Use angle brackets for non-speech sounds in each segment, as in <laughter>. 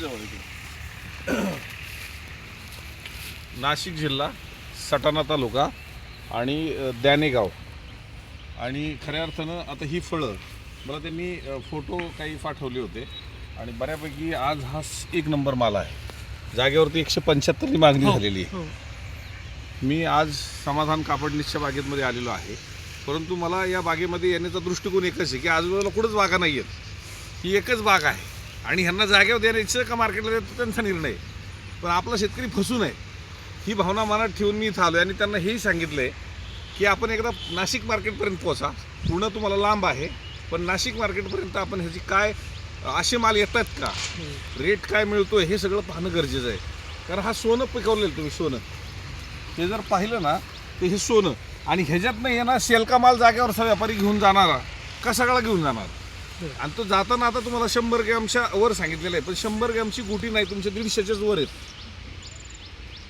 जवळ. नाशिक जिल्हा सटाणा तालुका आणि द्यानेगाव आणि खऱ्या अर्थानं आता ही फळं मला त्यांनी फोटो काही पाठवले होते. आणि बऱ्यापैकी आज हा एक नंबर माल आहे. जागेवरती एकशे पंच्याहत्तरनी मागणी झालेली आहे. हो. मी आज समाधान कापडनीसच्या बागेमध्ये आलेलो आहे. परंतु मला या बागेमध्ये येण्याचा दृष्टिकोन एकच आहे की आजूबाजूला कुठंच बागा नाही आहेत ही एकच बाग आहे. आणि ह्यांना जागेवर देण्याचं का मार्केटला देतो त्यांचा निर्णय. पण आपला शेतकरी फसू नये ही भावना मनात ठेवून मी इथं आलो आहे आणि त्यांना हेही सांगितलं आहे की आपण एकदा नाशिक मार्केटपर्यंत पोचा पुणं तुम्हाला लांब आहे पण नाशिक मार्केटपर्यंत आपण ह्याची काय असे माल येतात का? रेट काय मिळतोय हे सगळं पाहणं गरजेचं आहे. कारण हा सोनं पिकवलेलं तुम्ही सोनं. ते जर पाहिलं ना तर हे सोनं. आणि ह्याच्यातनं येणार शेलका माल जागेवरचा व्यापारी घेऊन जाणारा का सगळा घेऊन जाणार? आणि तो जाताना आता तुम्हाला शंभर ग्रॅमच्या वर सांगितलेलं आहे पण शंभर ग्रॅमची गुटी नाही तुमच्या दीडशेच्याच वर आहेत.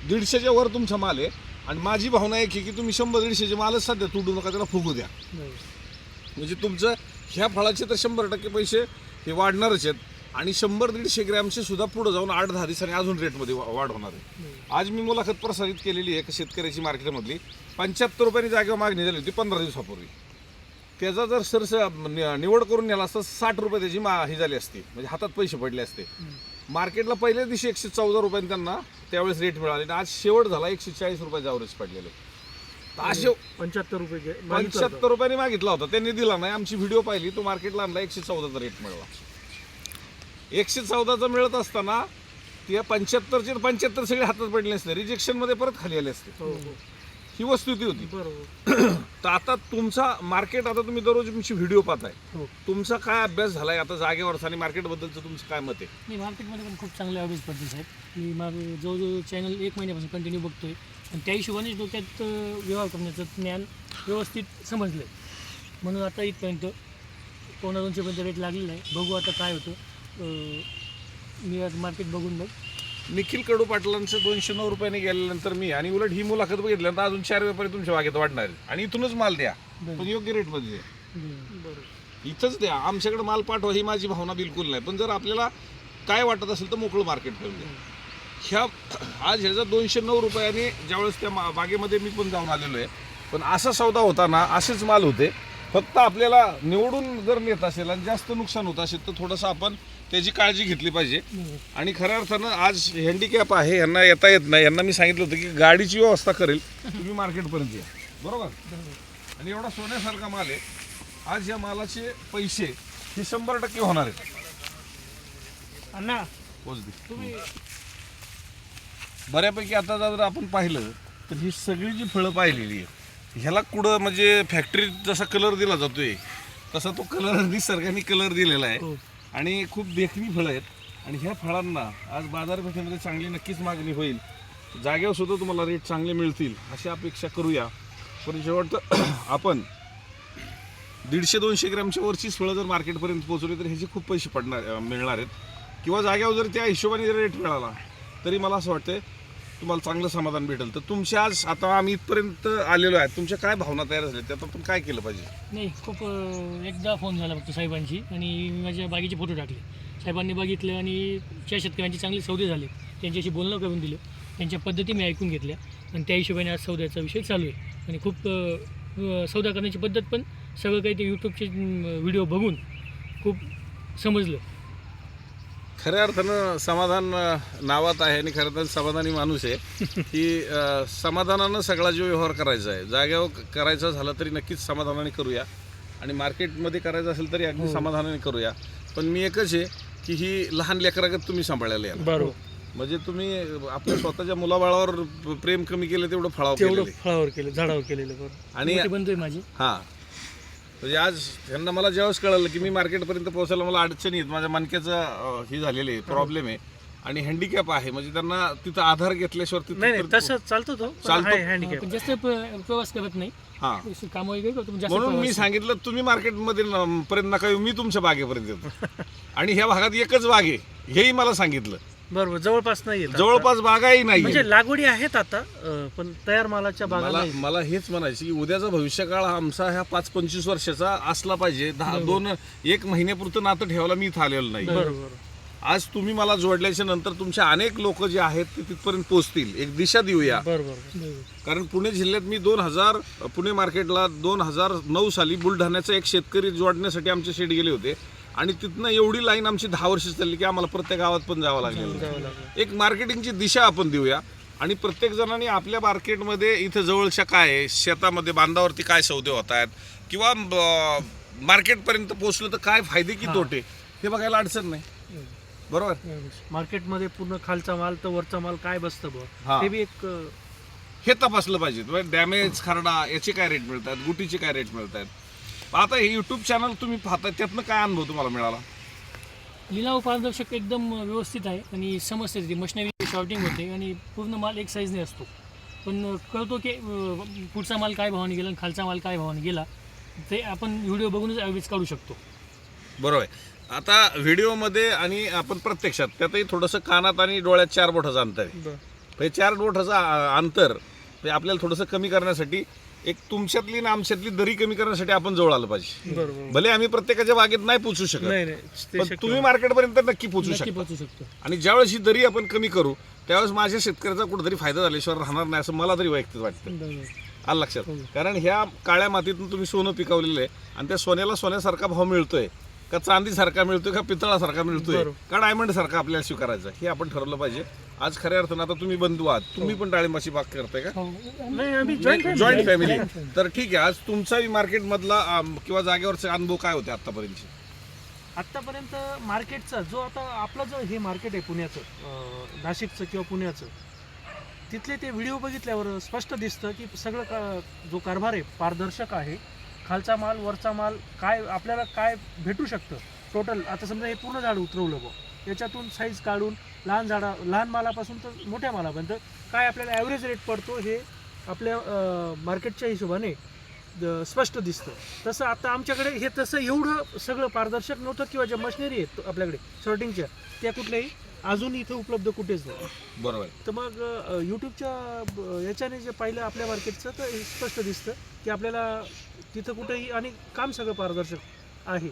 दीडशेच्या वर तुमचा माल आहे आणि माझी भावना एक आहे की तुम्ही शंभर दीडशेचे मालच सध्या तुडू नका त्याला फुगू द्या. म्हणजे तुमचं ह्या फळाचे तर शंभर टक्के पैसे हे वाढणारच आहेत आणि शंभर दीडशे ग्रॅमचे सुद्धा पुढे जाऊन आठ दहा दिवसांनी अजून रेटमध्ये वाढ होणार आहे. आज मी मुलाखत प्रसारित केलेली आहे एका शेतकऱ्याची मार्केटमधली पंच्याहत्तर रुपयांनी जागेवर मागणी झाली होती पंधरा दिवसापूर्वी. त्याचा जर सरस निवड करून नेला असता साठ रुपये त्याची मा ही झाली असती. म्हणजे हातात पैसे पडले असते. मार्केटला पहिल्या दिवशी एकशे चौदा रुपयांनी त्यांना त्यावेळेस रेट मिळाले. आणि आज शेवट झाला एकशे चाळीस रुपयाच्या ॲव्हरेज पडलेले. असे पंच्याहत्तर रुपये. पंच्याहत्तर रुपयाने मागितला होता. त्यांनी दिला नाही. आमची व्हिडिओ पाहिली. तो मार्केटला आणला. एकशे चौदाचा रेट मिळाला. एकशे चौदाचा मिळत असताना त्या पंच्याहत्तरचे पंच्याहत्तर सगळे हातात पडले असते रिजेक्शनमध्ये परत खाली आले असते. हो हो. ही वस्तुस्थिती होती. बरोबर. <clears throat> तर आता तुमचा मार्केट आता तुम्ही दररोज तुमची व्हिडिओ पाहताय. हो. तुमचा काय अभ्यास झालाय? आता जागेवरचा आणि मार्केटबद्दलचं तुमचं काय मत आहे? नाही मार्केटमध्ये पण खूप चांगले ॲव्हरेज पडते साहेब. मी मग जवळजवळ चॅनल एक महिन्यापासून कंटिन्यू बघतोय. आणि त्या हिशोबाने डोक्यात व्यवहार करण्याचं ज्ञान व्यवस्थित समजलं आहे म्हणून आता इथपर्यंत पावणा दोनशेपर्यंत रेट लागलेला आहे. बघू आता काय होतं. मी आज मार्केट बघून मग निखिल कडू पाटलांचं दोनशे नऊ रुपयाने गेल्यानंतर मी आणि उलट ही मुलाखत बघितल्यानंतर अजून चार व्यापारी तुमच्या बागेत वाढणार आहेत. आणि इथूनच माल द्या. पण योग्य रेटमध्ये द्या. इथंच द्या. आमच्याकडे माल पाठवा ही माझी भावना बिलकुल नाही. पण जर आपल्याला काय वाटत असेल तर मोकळं मार्केट करून द्या. ह्या आज ह्याचा दोनशे नऊ रुपयाने ज्यावेळेस त्या मा- बागेमध्ये मी पण जाऊन आलेलो आहे. पण असा सौदा होता ना असेच माल होते. फक्त आपल्याला निवडून जर नेत असेल आणि जास्त नुकसान होत असेल तर थोडंसं आपण त्याची काळजी घेतली पाहिजे. आणि खऱ्या अर्थानं आज हँडिकॅप आहे यांना येता येत नाही. यांना मी सांगितलं होतं की गाडीची व्यवस्था करेल तुम्ही मार्केटपर्यंत या. बरोबर? आणि एवढा सोन्यासारखा माल आहे. आज या मालाचे पैसे हे शंभर टक्के होणार आहेत. अण्णा तुम्ही बऱ्यापैकी आता जर आपण पाहिलं तर ही सगळी जी फळं पाहिलेली आहे ह्याला कुठं म्हणजे फॅक्टरीत जसा कलर दिला जातोय तसा तो कलर निसर्गाने कलर दिलेला आहे. हो. आणि खूप देखणी फळं आहेत. आणि ह्या फळांना आज बाजारपेठेमध्ये चांगली नक्कीच मागणी होईल. जागेवर सुद्धा तुम्हाला रेट चांगले मिळतील अशी अपेक्षा करूया. पण शेवटचं <clears throat> आपण दीडशे दोनशे ग्रॅमच्या वरचीच फळं जर मार्केटपर्यंत पोहोचवली तर ह्याचे खूप पैसे पडणार मिळणार आहेत. किंवा जागेवर जर त्या हिशोबाने जर रेट मिळाला तरी मला असं वाटतं तुम्हाला चांगलं समाधान भेटेल. तर तुमच्या आज आता आम्ही इथपर्यंत आलेलो आहे. तुमच्या काय भावना तयार झाल्या? त्यात आपण काय केलं पाहिजे? नाही खूप अं, एकदा फोन झाला फक्त साहेबांशी आणि मी माझ्या बागेचे फोटो टाकले. साहेबांनी बघितलं आणि त्या शेतकऱ्यांचे चांगले सौदे झाले त्यांच्याशी बोलणं करून दिलं. त्यांच्या पद्धती मी ऐकून घेतल्या आणि त्या हिशोबाने आज सौद्याचा विषय चालू आहे. आणि खूप अं, अं, सौदा करण्याची पद्धत पण सगळं काही ते यूट्यूबचे व्हिडिओ बघून खूप समजलं. खऱ्या अर्थानं समाधान नावात आहे आणि खऱ्या अर्थानं समाधानी माणूस आहे. <laughs> की समाधानानं सगळा जो व्यवहार करायचा आहे. जाग्यावर करायचा झाला तरी नक्कीच समाधानाने करूया. आणि मार्केटमध्ये करायचं असेल तरी अगदी समाधानाने करूया. पण मी एकच आहे की ही लहान लेकरागत तुम्ही सांभाळायला या बरोबर. म्हणजे तुम्ही आपल्या स्वतःच्या मुलाबाळावर प्रेम कमी केलं तेवढं फळावर. फळावर केलं झाडावर केलेलं बरोबर. आणि माझी. हां. म्हणजे आज त्यांना मला ज्यावेळेस कळलं की मी मार्केटपर्यंत पोहोचायला मला अडचणी आहेत माझ्या मणक्याचं हे झालेलं आहे प्रॉब्लेम आहे. आणि हँडिकॅप आहे म्हणजे त्यांना तिथं आधार घेतल्याशिवाय तिथं नाही तसं चालतो तो चालतो. पण जास्त प- प्रवास करत नाही. हां. कामं वगैरे करतो पण जास्त म्हणून मी प्रवास सांगितलं तुम्ही मार्केटमध्ये न- पर्यंत नका येऊ मी तुमच्या बागेपर्यंत येतो. आणि ह्या भागात एकच बाग आहे हेही मला सांगितलं. बरोबर जवळपास नाही येत जवळपास बागाही नाही म्हणजे लागवडी आहेत आता अं, पण तयार मालाच्या बागा मला नाही मला हेच म्हणायचं की उद्याचा भविष्यकाळ हा आमचा ह्या पाच पंचवीस वर्षाचा असला पाहिजे. दहा दोन एक महिन्यापुरतं नातं ठेवायला मी इथं आलेलो नाही. बरोबर. आज तुम्ही मला जोडल्याच्या नंतर तुमच्या अनेक लोक जे आहेत ते तिथपर्यंत पोहोचतील. एक दिशा देऊया. बरं बरं बरोबर. कारण पुणे जिल्ह्यात मी दोन हजार पुणे मार्केटला दोन हजार नऊ साली बुलढाण्याचा एक शेतकरी जोडण्यासाठी आमचे शेट गेले होते. आणि तिथनं एवढी लाईन आमची दहा वर्ष चालली की आम्हाला प्रत्येक गावात पण जावं लागलं. एक मार्केटिंगची दिशा आपण देऊया. आणि प्रत्येक जणांनी आपल्या मार्केटमध्ये इथं जवळच्या काय आहे शेतामध्ये बांधावरती काय सौदे होत आहेत किंवा मार्केटपर्यंत पोहोचलं तर काय फायदे की तोटे हे बघायला अडचण नाही. बरोबर? मार्केटमध्ये पूर्ण खालचा माल तर वरचा माल काय बसतं. बघ ते बी एक हे तपासलं पाहिजे. डॅमेज खरडा याचे काय रेट मिळतात? गुटीचे काय रेट मिळत आहेत आता हे युट्यूब चॅनल तुम्ही पाहता त्यातनं काय अनुभव तुम्हाला मिळाला? लिलाव पारदर्शक एकदम व्यवस्थित आहे आणि समजते ती. मशिनरी शॉर्टिंग होते आणि पूर्ण माल एक साईजने असतो. पण कळतो की पुढचा माल काय भावाने गेला आणि खालचा माल काय भावाने गेला ते आपण व्हिडिओ बघूनच ॲव्हरेज काढू शकतो. बरोबर आहे. आता व्हिडिओमध्ये आणि आपण प्रत्यक्षात त्यातही थोडंसं कानात आणि डोळ्यात चार बोटाचं अंतर आहे. हे चार बोटाचं आ- अंतर हे आपल्याला थोडंसं कमी करण्यासाठी एक तुमच्यातली आणि आमच्यातली दरी कमी करण्यासाठी आपण जवळ आलं पाहिजे. भले आम्ही प्रत्येकाच्या बागेत नाही पोचू शकत नाही नाही ते पण तुम्ही. मार्केटपर्यंत नक्की पोचू शकता. आणि ज्यावेळेस ही दरी आपण कमी करू त्यावेळेस माझ्या शेतकऱ्याचा कुठेतरी फायदा झाल्याशिवाय राहणार नाही असं मला तरी वैयक्तिक वाटतं. आलं लक्षात? कारण ह्या काळ्या मातीतून तुम्ही सोनं पिकवलेलं आहे आणि त्या सोन्याला सोन्यासारखा भाव मिळतोय. का चांदीसारखा मिळतोय का पितळासारखा मिळतोय. का डायमंड सारखा आपल्याला स्वीकारायचा हे आपण ठरवलं पाहिजे. आज खऱ्या अर्थानं आता तुम्ही बंधू आहात. तुम्ही पण डाळिंबाची बाग करताय का? हो. जॉईंट जॉईंट फॅमिली तर ठीक आहे आज तुमचाही मार्केटमधला किंवा जागेवरचे अनुभव काय होते आतापर्यंत आत्तापर्यंत मार्केटचा जो आता आपलं जो हे मार्केट आहे पुण्याचं नाशिकचं किंवा पुण्याचं तिथले ते व्हिडिओ बघितल्यावर स्पष्ट दिसतं की सगळं का जो कारभार आहे पारदर्शक आहे. खालचा माल वरचा माल काय आपल्याला काय भेटू शकतं? टोटल आता समजा हे पूर्ण झाड उतरवलं बघ याच्यातून साईज काढून लहान झाडा लहान मालापासून तर मोठ्या मालापर्यंत काय आपल्याला ॲव्हरेज रेट पडतो हे आपल्या मार्केटच्या हिशोबाने स्पष्ट दिसतं. तसं आता आमच्याकडे हे तसं एवढं सगळं पारदर्शक नव्हतं किंवा ज्या मशिनरी आहेत आपल्याकडे शॉर्टिंगच्या त्या कुठल्याही अजून इथं उपलब्ध कुठेच नाही. बरोबर. तर मग यूट्यूबच्या याच्याने जे पाहिलं आपल्या मार्केटचं तर स्पष्ट दिसतं की आपल्याला तिथं कुठेही आणि काम सगळं पारदर्शक आहे.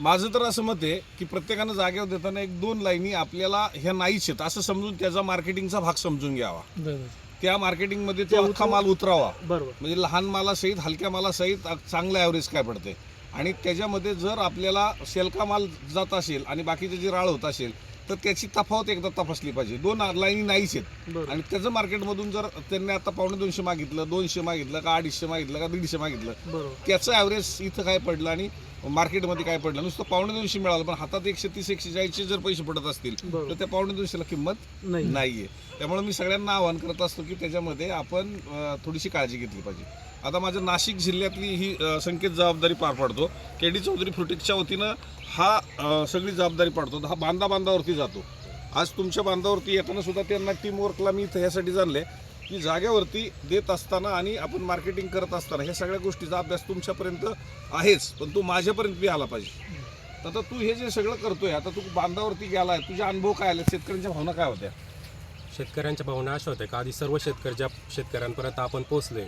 माझं तर असं मत आहे की प्रत्येकानं जागेवर देताना एक दोन लाईनी आपल्याला ह्या नाहीच आहेत. असं समजून त्याचा मार्केटिंगचा भाग समजून घ्यावा. बरोबर त्या मार्केटिंगमध्ये त्या तो अख्खा उतरव- माल उतरावा. बरोबर. म्हणजे लहान मालासहित हलक्या मालासहित चांगलं ॲव्हरेज काय पडते आणि त्याच्यामध्ये जर आपल्याला शेलका माल जात असेल आणि बाकीचे जे राळ होत असेल तर त्याची तफावत एकदा तपासली पाहिजे. दोन लाईनी नाहीच आहेत. आणि त्याचं मार्केटमधून जर त्यांनी आता पावणे दोनशे मागितलं दोनशे मागितलं का अडीचशे मागितलं का दीडशे मागितलं त्याचं ॲव्हरेज इथं काय पडलं आणि मार्केटमध्ये काय पडलं? नुसतं पावणे दोनशे मिळालं पण हातात एकशे तीस एकशे चाळीसचे जर पैसे पडत असतील. तर त्या पावणे दोनशेला किंमत नाही नाहीये. त्यामुळे मी सगळ्यांना आवाहन करत असतो की त्याच्यामध्ये आपण थोडीशी काळजी घेतली पाहिजे. आता माझ्या नाशिक जिल्ह्यातली ही संकेत जबाबदारी पार पाडतो. के डी चौधरी फ्रुटिक्सच्या वतीनं हा सगळी जबाबदारी पाडतो. हा बांधा बांधावरती जातो. आज तुमच्या बांधावरती येताना सुद्धा त्यांना टीम वर्कला मी इथं ह्यासाठी जाणले की जागेवरती देत असताना आणि आपण मार्केटिंग करत असताना ह्या सगळ्या गोष्टीचा अभ्यास तुमच्यापर्यंत आहेच पण तू माझ्यापर्यंत बी आला पाहिजे. तर आता तू हे जे सगळं करतोय आता तू बांधावरती गेला आहे तुझे अनुभव काय आले शेतकऱ्यांच्या भावना काय होत्या? शेतकऱ्यांच्या भावना अशा होत्या का आधी सर्व शेतकरी ज्या शेतकऱ्यांपर्यंत आपण पोहोचले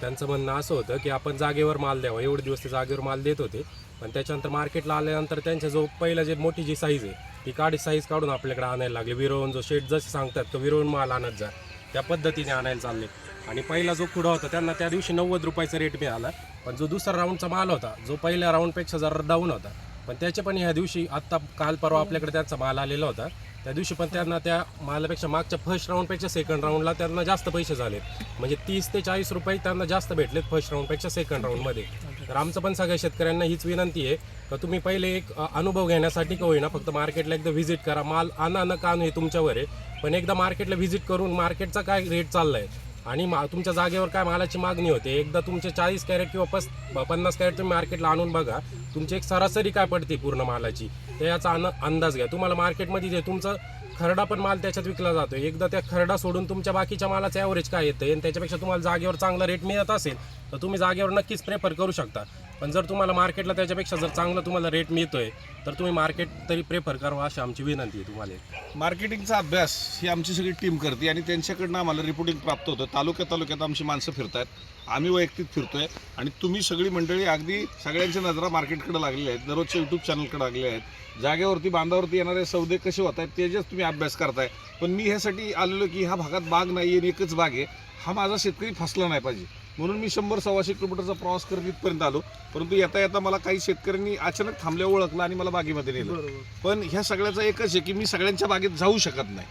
त्यांचं म्हणणं असं होतं की आपण जागेवर माल द्यावा. एवढे दिवस ते जागेवर माल देत होते. पण त्याच्यानंतर मार्केटला आल्यानंतर त्यांच्या जो पहिला जे मोठी जी साईज आहे ती काढी साईज काढून आपल्याकडे आणायला लागले. विरवून जो शेट जसे सांगतात तो विरवून माल आणत जा. त्या पद्धतीने आणायला चालले. आणि पहिला जो खुडा होता त्यांना त्या दिवशी नव्वद रुपयाचा रेट मिळाला. पण जो दुसरा राऊंडचा माल होता जो पहिल्या राऊंडपेक्षा जरा डाऊन होता. पण त्याचे पण ह्या दिवशी आत्ता काल परवा आपल्याकडे त्यांचा माल आलेला होता. त्या दिवशी पण त्यांना त्या मालापेक्षा मागच्या फर्स्ट राऊंडपेक्षा सेकंड राऊंडला त्यांना जास्त पैसे झाले म्हणजे तीस ते चाळीस रुपये त्यांना जास्त भेटलेत फर्स्ट राऊंडपेक्षा सेकंड राऊंडमध्ये तर आमचं पण सगळ्या शेतकऱ्यांना हीच विनंती आहे का तुम्ही पहिले एक अनुभव घेण्यासाठी का होईना फक्त मार्केटला एकदा व्हिजिट करा. माल आणा न कान हे तुमच्यावर आहे पण एकदा मार्केटला व्हिजिट करून मार्केटचा काय रेट चाललाय? आणि मा तुमच्या जागेवर काय मालाची मागणी होते? एकदा तुमचे चाळीस कॅरेट किंवा पस पन्नास कॅरेट तुम्ही मार्केटला आणून बघा. तुमची एक सरासरी काय पडते पूर्ण मालाची? ते याचा अन अंदाज घ्या. तुम्हाला मार्केटमध्ये जे तुमचं खरडा पण माल त्याच्यात विकला जातो एकदा त्या खरडा सोडून तुमच्या बाकीच्या मालाचं ॲव्हरेज काय येतं आणि त्याच्यापेक्षा तुम्हाला जागेवर चांगला रेट मिळत असेल तर तुम्ही जागेवर नक्कीच प्रेफर करू शकता. पण जर तुम्हाला मार्केटला त्याच्यापेक्षा जर चांगला तुम्हाला रेट मिळतोय तर तुम्ही मार्केट तरी प्रेफर करावं अशी आमची विनंती आहे तुम्हाला. मार्केटिंगचा अभ्यास ही आमची सगळी टीम करते आणि त्यांच्याकडनं आम्हाला रिपोर्टिंग प्राप्त होतं. तालुक्या तालुक्यात आमची माणसं फिरतात आम्ही वैयक्तिक फिरतोय आणि तुम्ही सगळी मंडळी अगदी सगळ्यांच्या नजरा मार्केटकडे लागलेल्या आहेत. दररोजच्या यूट्यूब चॅनलकडे लागलेल्या आहेत. जागेवरती बांधावरती येणारे सौदे कसे होत आहेत त्याचेच तुम्ही अभ्यास करताय. पण मी ह्यासाठी आलेलो की ह्या भागात बाग नाही आहे एकच बाग आहे. हा माझा शेतकरी फसला नाही पाहिजे. म्हणून मी शंभर सव्वाशे किलोमीटरचा प्रवास करत इथपर्यंत आलो. परंतु येता येता मला काही शेतकऱ्यांनी अचानक थांबल्या ओळखलं आणि मला बागेमध्ये नेलं. पण ह्या सगळ्याचा एकच आहे की मी सगळ्यांच्या बागेत जाऊ शकत नाही.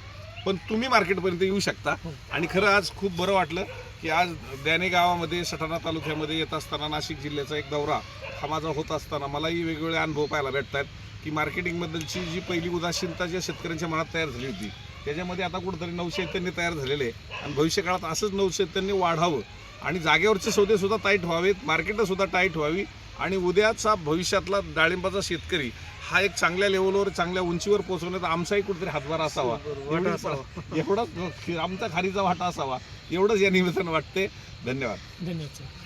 पण तुम्ही मार्केटपर्यंत येऊ शकता. आणि खरं आज खूप बरं वाटलं की आज द्याने गावामध्ये सटाणा तालुक्यामध्ये येत असताना नाशिक जिल्ह्याचा एक दौरा हा माझा होत असताना मलाही वेगवेगळे अनुभव पाहायला भेटत आहेत की मार्केटिंगबद्दलची जी पहिली उदासीनता ज्या शेतकऱ्यांच्या मनात तयार झाली होती त्याच्यामध्ये आता कुठंतरी नवचैतन्य तयार झालेले आहे. आणि भविष्यकाळात असंच नवचैतन्य वाढावं. आणि जागेवरचे सौदे सुद्धा टाईट व्हावेत मार्केटं सुद्धा टाईट व्हावी. आणि उद्याचा भविष्यातला डाळिंबाचा शेतकरी हा एक चांगल्या लेवलवर चांगल्या उंचीवर पोहोचवण्यात आमचाही कुठेतरी हातभार असावा. एवढाच आमचा खारीचा वाटा असावा. एवढंच या निमित्तानं वाटते धन्यवाद. धन्यवाद सर